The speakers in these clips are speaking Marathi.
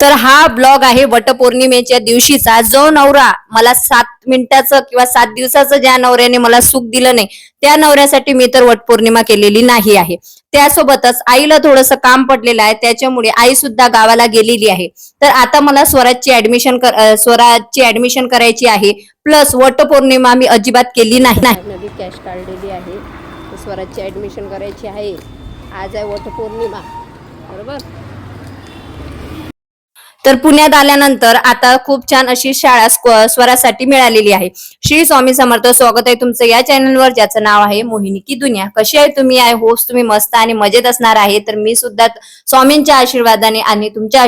तर हा ब्लॉग आहे वटपौर्णिमेच्या दिवशीचा. जो नवरा मला सात मिनिटाचं किंवा सात दिवसाचं ज्या नवऱ्याने मला सुख दिलं नाही त्या नवऱ्यासाठी मी तर वटपौर्णिमा केलेली नाही आहे. त्यासोबतच आईला थोडंसं काम पडलेलं आहे त्याच्यामुळे आई सुद्धा गावाला गेलेली आहे. तर आता मला स्वराजची ऍडमिशन स्वराजची ऍडमिशन करायची आहे प्लस वटपौर्णिमा मी अजिबात केली नाही. कॅश काढलेली आहे स्वराजची ॲडमिशन करायची आहे. आज आहे वटपौर्णिमा बरोबर? तर पुण्यात आल्यानंतर आता खूप छान अशी शाळा स्वरासाठी मिळालेली आहे. श्री स्वामी समर्थ स्वागत आहे तुमचं या चॅनलवर ज्याचं नाव आहे मोहिनी की दुनिया. कशी आहे तुम्ही? आय होस्ट तुम्ही मस्त आणि मजेत असणार आहे. तर मी सुद्धा स्वामींच्या आशीर्वादाने आणि तुमच्या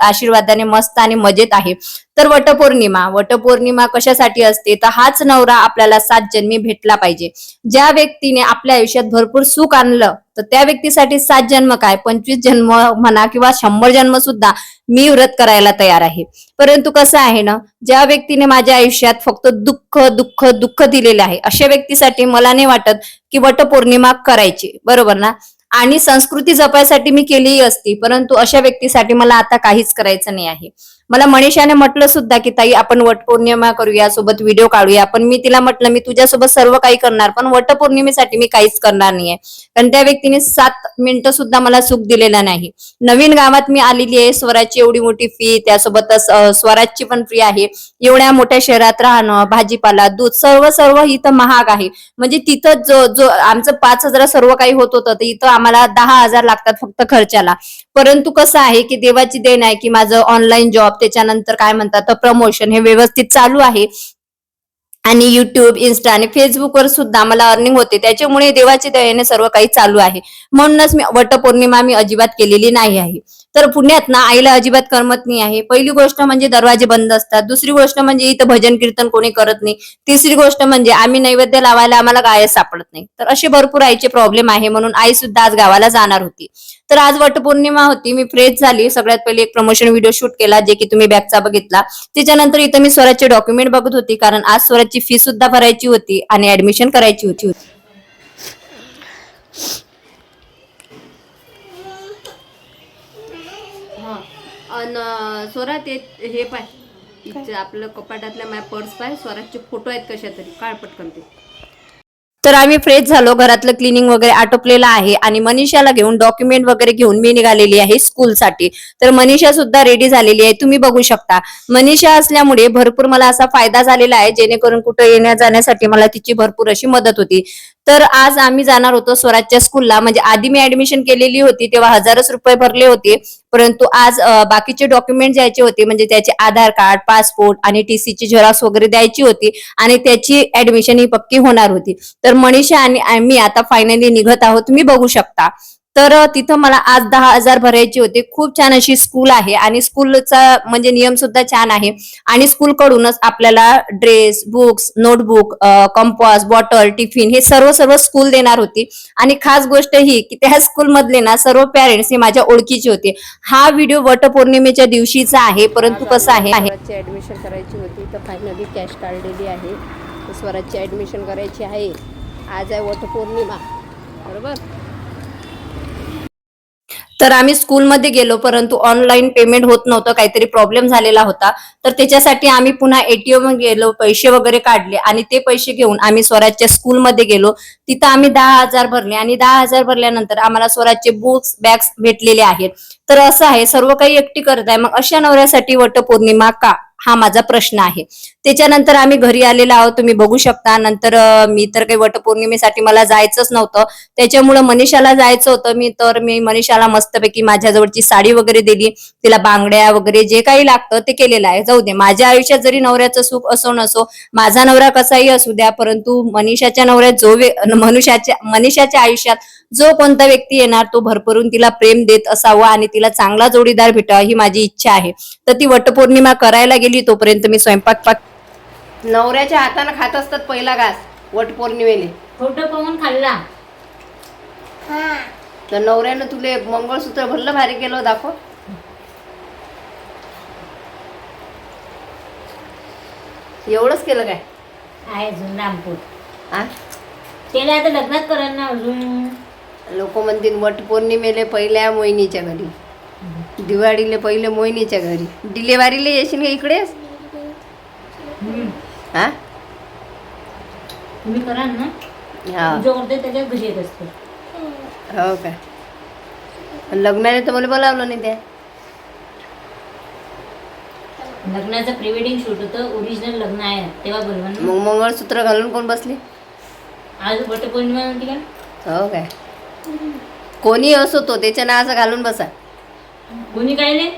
आशीर्वादाने मस्त आणि मजेत आहे. तर वटपौर्णिमा वटपौर्णिमा कशासाठी असते? तर हाच नवरा आपल्याला सात जन्मी भेटला पाहिजे. ज्या व्यक्तीने आपल्या आयुष्यात भरपूर सुख आणलं तर त्या व्यक्तीसाठी सात जन्म काय? पंचवीस जन्म म्हणा किंवा शंभर जन्म सुद्धा मी व्रत करायला तयार आहे. परंतु कसं आहे ना ज्या व्यक्तीने माझ्या आयुष्यात फक्त दुःख दुःख दुःख दिलेलं आहे अशा व्यक्तीसाठी मला नाही वाटत की वटपौर्णिमा करायची. बरोबर ना? आणि संस्कृती जपायसाठी मी केलीही असती परंतु अशा व्यक्तीसाठी मला आता काहीच करायचं नाही आहे. मला मनीषाने म्हटलं सुद्धा की ताई आपण वटपौर्णिमा करूया सोबत व्हिडिओ काढूया. पण मी तिला म्हटलं मी तुझ्यासोबत सर्व काही करणार पण वटपौर्णिमेसाठी मी काहीच करणार नाहीये. कारण त्या व्यक्तीने सात मिनिटं सुद्धा मला सुख दिलेलं नाही. नवीन गावात मी आलेली आहे स्वराजची एवढी मोठी फी त्यासोबतच स्वराजची पण फी आहे. एवढ्या मोठ्या शहरात राहणं भाजीपाला दूध सर्व सर्व इथं महाग आहे. म्हणजे तिथं जो जो आमचं पाच हजार सर्व काही होत होतं तर इथं आम्हाला दहा हजार लागतात फक्त खर्चाला. परंतु कसं आहे की देवाची देण आहे की माझं ऑनलाईन जॉब त्याच्यानंतर काय म्हणतात प्रमोशन हे व्यवस्थित चालू आहे. आणि युट्यूब इन्स्टा आणि फेसबुकवर सुद्धा मला अर्निंग होते. त्याच्यामुळे देवाच्या दयेने सर्व काही चालू आहे. म्हणूनच मी वटपौर्णिमा मी अजिबात केलेली नाही आहे. तर पुण्यात ना आईला अजिबात करमत नाही आहे. पहिली गोष्ट म्हणजे दरवाजे बंद असतात. दुसरी गोष्ट म्हणजे इथं भजन कीर्तन कोणी करत नाही. तिसरी गोष्ट म्हणजे आम्ही नैवेद्य लावायला आम्हाला गाय सापडत नाही. तर असे भरपूर आईचे प्रॉब्लेम आहे. म्हणून आई सुद्धा आज गावाला जाणार होती. तर आज वटपौर्णिमा होती. मी फ्रेश झाली. सगळ्यात पहिले एक प्रमोशन व्हिडिओ शूट केला जे की तुम्ही बॅकचा बघितला. त्याच्यानंतर इथं मी स्वराजचे डॉक्युमेंट बघत होती. कारण आज स्वराजची फी सुद्धा भरायची होती आणि ऍडमिशन करायची होती. अन स्वरा ते हे पाय. इथं आपलं कपाटातल्या माझ्या पर्स पाय स्वराजचे फोटो आहेत कशा तरी. काळ पटकन ते. तर आम्ही फ्रेश झालो. घरातलं क्लिनिंग वगैरे आटोपलेलं आहे आणि मनीषाला घेऊन डॉक्युमेंट वगैरे घेऊन मी निघालेली आहे स्कूलसाठी. तर मनीषा सुद्धा रेडी झालेली आहे. तुम्ही बघू शकता. मनीषा असल्यामुळे भरपूर मला असा फायदा झालेला आहे. जेणेकरून कुठे येण्या जाण्यासाठी मला तिची भरपूर अशी मदत होती. तर आज आम्ही जाणार होतो स्वराजच्या स्कूलला म्हणजे आधी मी ऍडमिशन केलेली होती तेव्हा हजारच रुपये भरले होते. परंतु आज बाकीचे डॉक्युमेंट द्यायचे होते. म्हणजे त्याचे आधार कार्ड पासपोर्ट आणि टीसीची झेरॉक्स वगैरे द्यायची होती आणि त्याची ऍडमिशन ही पक्की होणार होती. तर मनीषा आणि मी आता फायनली निघत आहोत. तुम्ही बघू शकता. तर तिथं मला आज दहा हजार भरायचे होते. खूप छान अशी स्कूल आहे आणि स्कूलचा म्हणजे नियम सुद्धा छान आहे. आणि स्कूल कडूनच आपल्याला dress books notebook compass bottle tiffin हे सर्व सर्व स्कूल देणार होती. आणि खास गोष्ट ही की त्या स्कूलमधले ना सर्व पॅरेंट्स हे माझ्या ओळखीचे होते. हा व्हिडिओ वटपौर्णिमेच्या दिवशीचा आहे परंतु कसं आहे? ऍडमिशन करायची होती तर फायनली कॅश काढलेली आहे. स्वराजची ऍडमिशन करायची आहे. आज आहे वटपौर्णिमा. बरोबर? तर आम्ही स्कूलमध्ये गेलो परंतु ऑनलाईन पेमेंट होत नव्हतं काहीतरी प्रॉब्लेम झालेला होता. तर त्याच्यासाठी आम्ही पुन्हा एटीएम गेलो पैसे वगैरे काढले आणि ते पैसे घेऊन आम्ही स्वराजच्या स्कूलमध्ये गेलो. तिथं आम्ही दहा हजार भरले आणि दहा हजार भरल्यानंतर आम्हाला स्वराजचे बुक्स बॅग्स भेटलेले आहेत. तर असं आहे सर्व काही एकटी करत आहे. मग अशा नवऱ्यासाठी वटपौर्णिमा का? हा माझा प्रश्न आहे. त्याच्यानंतर आम्ही घरी आलेलो आहोत तुम्ही बघू शकता. नंतर मी तर काही वटपौर्णिमेसाठी मला जायचंच नव्हतं. त्याच्यामुळं मनीषाला जायचं होतं. मी तर मी मनीषाला मस्तपैकी माझ्याजवळची साडी वगैरे दिली. तिला बांगड्या वगैरे जे काही लागतं ते केलेलं आहे. जाऊ दे माझ्या आयुष्यात जरी नवऱ्याचं सुख असो नसो माझा नवरा कसाही असू द्या परंतु मनीषाच्या नवऱ्यात जो वे- मनुष्याच्या मनीषाच्या आयुष्यात जो कोणता व्यक्ती येणार तो भरभरून तिला प्रेम देत असावा आणि तिला चांगला जोडीदार भेटावा ही माझी इच्छा आहे. तर ती वटपौर्णिमा करायला गेली तोपर्यंत मी स्वयंपाक पाक नवऱ्याच्या हातानं खात असतात पहिला घास वटपौर्णिमेले फोटो पाहून खाल्ला. तर नवऱ्यानं तुले मंगळसूत्र भरलं भारी केलं दाखव. एवढंच केलं काय? आहे अजून रामपूर. आ? त्याला आता लग्नात करण ना अजून. लोक म्हणतील वट पौर्णिमेले पहिल्या मोहिनीच्या घरी. दिवाळीले पहिले मोहिनीच्या घरी. डिलेवारीला येशील का इकडेच? हा? तुम्ही करा ना? हा. जो करते त्याच्याच घरी येत असते. हो काय लग्नाला तर मला बोलावलं नाही त्या. लग्नाचं प्री वेडिंग शूट होतं ओरिजिनल लग्न आहे तेव्हा बोलवा मग मंगळसूत्र घालून कोण बसली? आज वटपौर्णिमा नव्हती का? हो काय कोणी असो तो त्याच्या नावाचं घालून बसा. कोणी काय नाही?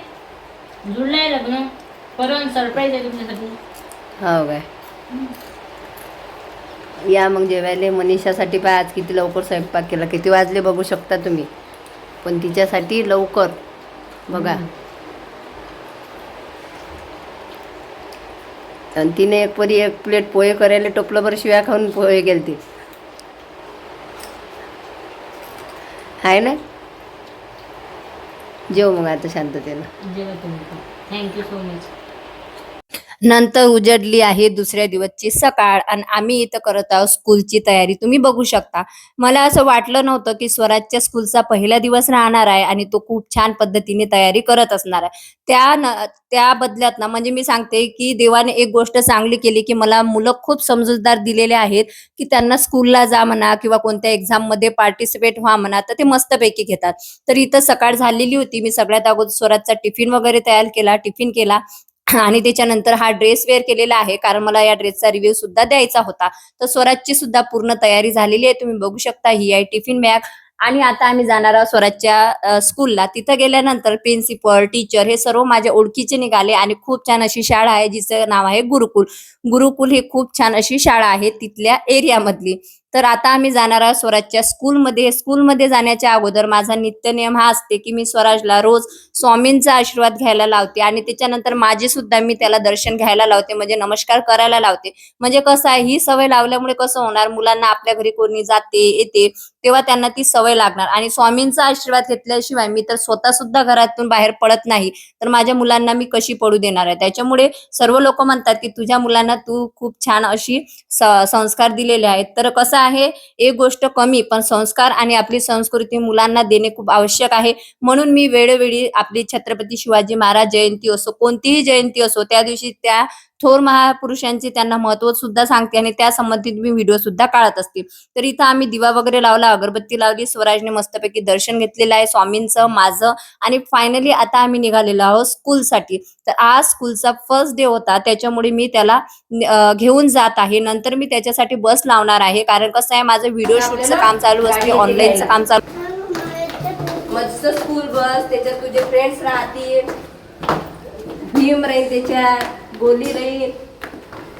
जुळलंय लग्न. परवा सरप्राईज आहे तुमच्यासाठी. हो काय? या मग जेवायला. मनीषासाठी पहा आज किती लवकर स्वयंपाक केला. किती वाजले बघू शकता तुम्ही. पण तिच्यासाठी लवकर. बघा. आणि तिने एक परी एक प्लेट पोहे करायला टोपलंभर शिव्या खाऊन पोहे गेलते. आहे ना? जेव मग आता शांततेनं. जेव्हा तुम्ही थँक्यू सो मच नंतर उजडली आहे दुसऱ्या दिवसची सकाळ आणि आम्ही इथं करत आहोत स्कूलची तयारी. तुम्ही बघू शकता. मला असं वाटलं नव्हतं की स्वराजच्या स्कूलचा पहिला दिवस राहणार आहे आणि तो खूप छान पद्धतीने तयारी करत असणार आहे. त्या न त्या बदल्यात ना म्हणजे मी सांगते की देवाने एक गोष्ट चांगली केली की मला मुलं खूप समजूतदार दिलेले आहेत की त्यांना स्कूलला जा म्हणा किंवा कोणत्या एक्झाममध्ये पार्टिसिपेट व्हा म्हणा तर ते मस्तपैकी घेतात. तर इथं सकाळ झालेली होती. मी सगळ्यात अगोदर स्वराजचा टिफिन वगैरे तयार केला टिफिन केला. आणि त्याच्यानंतर हा ड्रेस वेअर केलेला आहे. कारण मला या ड्रेसचा रिव्ह्यू सुद्धा द्यायचा होता. तर स्वराजची सुद्धा पूर्ण तयारी झालेली आहे. तुम्ही बघू शकता ही आहे टिफिन बॅग आणि आता आम्ही जाणार आहोत स्वराजच्या स्कूलला तिथं गेल्यानंतर प्रिन्सिपल टीचर हे सर्व माझ्या ओळखीचे निघाले आणि खूप छान अशी शाळा आहे जिचं नाव आहे गुरुकुल. गुरुकुल ही खूप छान अशी शाळा आहे तिथल्या एरियामधली तर आता आम्ही जाणार आहोत स्वराजच्या स्कूलमध्ये. स्कूलमध्ये जाण्याच्या अगोदर माझा नित्य नियम हा असते की मी स्वराजला रोज स्वामींचा आशीर्वाद घ्यायला लावते आणि त्याच्यानंतर माझे सुद्धा मी त्याला दर्शन घ्यायला लावते म्हणजे नमस्कार करायला लावते. म्हणजे कसं आहे ही सवय लावल्यामुळे कसं होणार मुलांना आपल्या घरी कोणी जाते येते तेव्हा त्यांना ती सवय लागणार. आणि स्वामींचा आशीर्वाद घेतल्याशिवाय मी तर स्वतः सुद्धा घरातून बाहेर पडत नाही. तर माझ्या मुलांना मी कशी पडू देणार आहे? त्याच्यामुळे सर्व लोक म्हणतात की तुझ्या मुलांना तू खूप छान अशी संस्कार दिलेले आहेत. तर कसं आहे. एक गोष्ट कमी पण संस्कार आणि आपली संस्कृती मुलांना देणे खूप आवश्यक आहे. म्हणून मी वेळोवेळी आपली छत्रपती शिवाजी महाराज जयंती असो कोणतीही जयंती असो त्या दिवशी त्या थोर महापुरुषांचे त्यांना महत्त्व सुद्धा सांगते आणि त्या संबंधित मी व्हिडिओ सुद्धा काढत असते. तर इथं आम्ही दिवा वगैरे लावला अगरबत्ती लावली स्वराजने मस्तपैकी दर्शन घेतलेलं आहे स्वामींचं माझं आणि फायनली आता आम्ही निघालेलो आहोत स्कूलसाठी तर आज स्कूलचा फर्स्ट डे होता त्याच्यामुळे मी त्याला घेऊन जात आहे. नंतर मी त्याच्यासाठी बस लावणार आहे. कारण कसं आहे माझं व्हिडिओ शूटचं काम चालू असते ऑनलाईनचं काम चालू मस्त स्कूल बस त्याच्यात तुझे फ्रेंड्स राहतील. भीम राहील त्याच्यात गोली राहील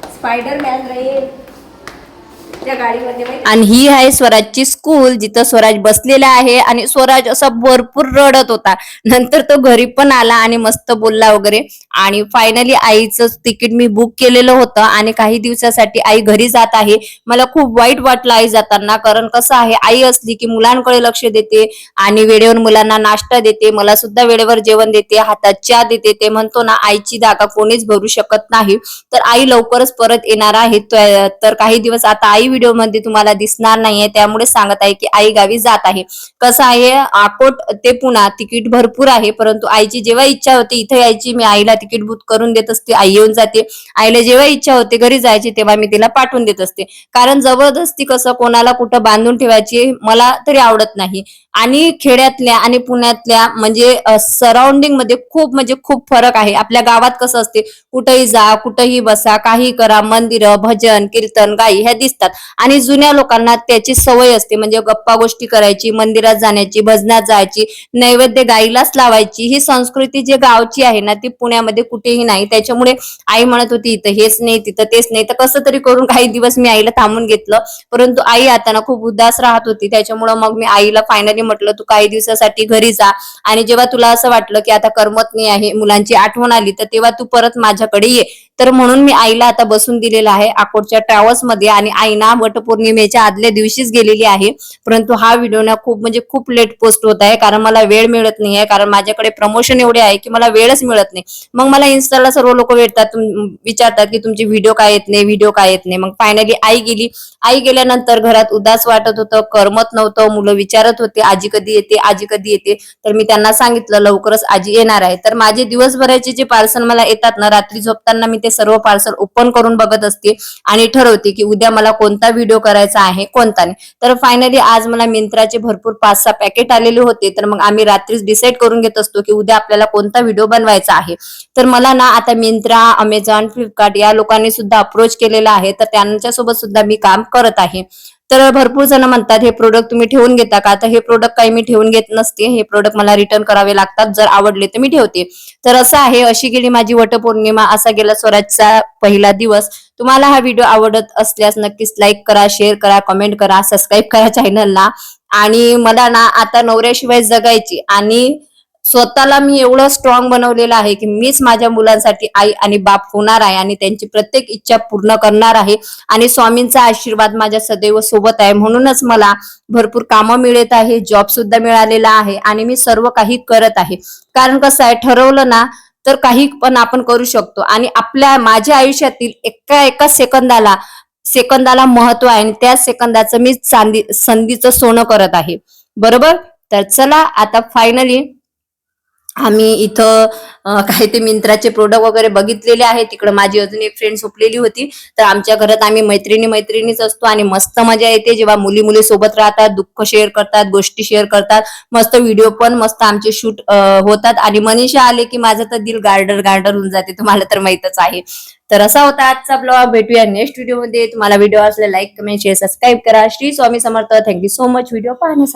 स्पायडर मॅन राहील आणि ही आहे स्वराजची स्कूल जिथं स्वराज बसलेला आहे आणि स्वराज असा भरपूर रडत होता. नंतर तो घरी पण आला आणि मस्त बोलला वगैरे. आणि फायनली आईचं तिकीट मी बुक केलेलं होतं आणि काही दिवसासाठी आई घरी जात आहे. मला खूप वाईट वाटलं आई जाताना कारण कसं आहे आई असली की मुलांकडे लक्ष देते आणि वेळेवर मुलांना नाश्ता देते मला सुद्धा वेळेवर जेवण देते हातात चहा देते ते म्हणतो ना आईची जागा कोणीच भरू शकत नाही. तर आई लवकरच परत येणार आहे. तर काही दिवस आता आई व्हिडिओमध्ये तुम्हाला दिसणार नाहीये. त्यामुळे सांगत आहे की आई गावी जात आहे. कसं आहे आकोट ते पुन्हा तिकीट भरपूर आहे. परंतु आईची जेव्हा इच्छा होते इथे यायची मी आईला तिकीट बुक करून देत असते आई येऊन जाते. आईला जेव्हा इच्छा होते घरी जायची तेव्हा मी तिला पाठवून देत असते. कारण जबरदस्ती कसं कोणाला कुठं बांधून ठेवायची मला तरी आवडत नाही. आणि खेड्यातल्या आणि पुण्यातल्या म्हणजे सराउंडिंगमध्ये खूप म्हणजे खूप फरक आहे. आपल्या गावात कसं असते कुठेही जा कुठेही बसा काही करा मंदिरं भजन कीर्तन गाई ह्या दिसतात. आणि जुन्या लोकांना त्याची सवय असते. म्हणजे गप्पा गोष्टी करायची मंदिरात जाण्याची भजनात जायची नैवेद्य गाईलाच लावायची ही संस्कृती जी गावची आहे ना ती पुण्यामध्ये कुठेही नाही. त्याच्यामुळे आई म्हणत होती इथं हेच नाही तिथं तेच नाही. तर कसं तरी करून काही दिवस मी आईला थांबून घेतलं. परंतु आई आता ना खूप उदास राहत होती. त्याच्यामुळं मग मी आईला फायनली म्हटलं तू काही दिवसासाठी घरी जा. आणि जेव्हा तुला असं वाटलं की आता करमत नाही आहे मुलांची आठवण आली तर तेव्हा तू परत माझ्याकडे ये. तर म्हणून मी आईला आता बसून दिलेला आहे अकोटच्या ट्रॅव्हल्समध्ये आणि आईना ना वटपौर्णिमेच्या आदल्या दिवशीच गेलेली आहे. परंतु हा व्हिडिओ ना खूप म्हणजे खूप लेट पोस्ट होत आहे. कारण मला वेळ मिळत नाही आहे कारण माझ्याकडे प्रमोशन एवढे आहे की मला वेळच मिळत नाही. मग मला इन्स्टाला सर्व लोक भेटतात. तुम- विचारतात की तुमचे व्हिडिओ काय येत नाही? व्हिडिओ काय येत नाही? मग फायनली आई गेली. आई गेल्यानंतर घरात उदास वाटत होतं. करमत नव्हतं. मुलं विचारत होते आजी कधी येते? आजी कधी येते? तर मी त्यांना सांगितलं लवकरच आजी येणार आहे. तर माझे दिवसभराचे जे पार्सल मला येतात ना रात्री झोपताना मी ते सर्व पार्सल ओपन करून बघत असते. आणि ठरवते की उद्या मला कोण कोणता व्हिडिओ करायचा आहे कोणता नाही तर फायनली आज मला मिंत्राचे भरपूर पाच सहा पॅकेट आलेले होते. तर मग आम्ही रात्रीच डिसाईड करून घेत असतो की उद्या आपल्याला कोणता व्हिडिओ बनवायचा आहे. तर मला ना आता मिंत्रा अमेझॉन फ्लिपकार्ट या लोकांनी सुद्धा अप्रोच केलेला आहे. तर त्यांच्यासोबत सुद्धा मी काम करत आहे. तर भरपूर जण म्हणतात हे प्रोडक्ट तुम्ही ठेवून घेता का? तर हे प्रोडक्ट काही मी ठेवून घेत नसते. हे प्रोडक्ट मला रिटर्न करावे लागतात. जर आवडले तर मी ठेवते. तर असं आहे. अशी गेली माझी वटपौर्णिमा. असा गेला स्वराजचा पहिला दिवस. तुम्हाला हा व्हिडिओ आवडत असल्यास नक्कीच लाईक करा शेअर करा कमेंट करा सबस्क्राईब करा चॅनलला आणि मला ना आता नवऱ्याशिवाय जगायची आणि स्वतःला मी एवढं स्ट्रॉंग बनवलेलं आहे की मीच माझ्या मुलांसाठी आई आणि बाप होणार आहे आणि त्यांची प्रत्येक इच्छा पूर्ण करणार आहे. आणि स्वामींचा आशीर्वाद माझ्या सदैव सोबत आहे. म्हणूनच मला भरपूर कामं मिळत आहे जॉब सुद्धा मिळालेला आहे आणि मी सर्व काही करत आहे. कारण कसं आहे ठरवलं ना तर काही पण आपण करू शकतो. आणि आपल्या माझ्या आयुष्यातील एका एका सेकंदाला सेकंदाला महत्त्व आहे आणि त्या सेकंदाचं मी चांदी संधीचं सोनं करत आहे. बरोबर? तर चला आता फायनली आम्ही इथं काही ते मिंत्राचे प्रोडक्ट वगैरे बघितलेले आहे तिकडे माझी अजून एक फ्रेंड झोपलेली होती. तर आमच्या घरात आम्ही मैत्रिणी मैत्रिणीच असतो आणि मस्त मजा येते. जेव्हा मुली मुली सोबत राहतात दुःख शेअर करतात गोष्टी शेअर करतात. मस्त व्हिडिओ पण मस्त आमचे शूट होतात. आणि मनीषा आले की माझं तर दिल गार्डर गार्डर होऊन जाते. तुम्हाला तर माहितच आहे. तर असा होता आजचा ब्लॉग भेटूया नेक्स्ट व्हिडिओमध्ये तुम्हाला व्हिडिओ असले लाईक कमेंट शेअर सबस्क्राईब करा. Shri Swami Samarth. Thank you so much video पाहण्यासाठी.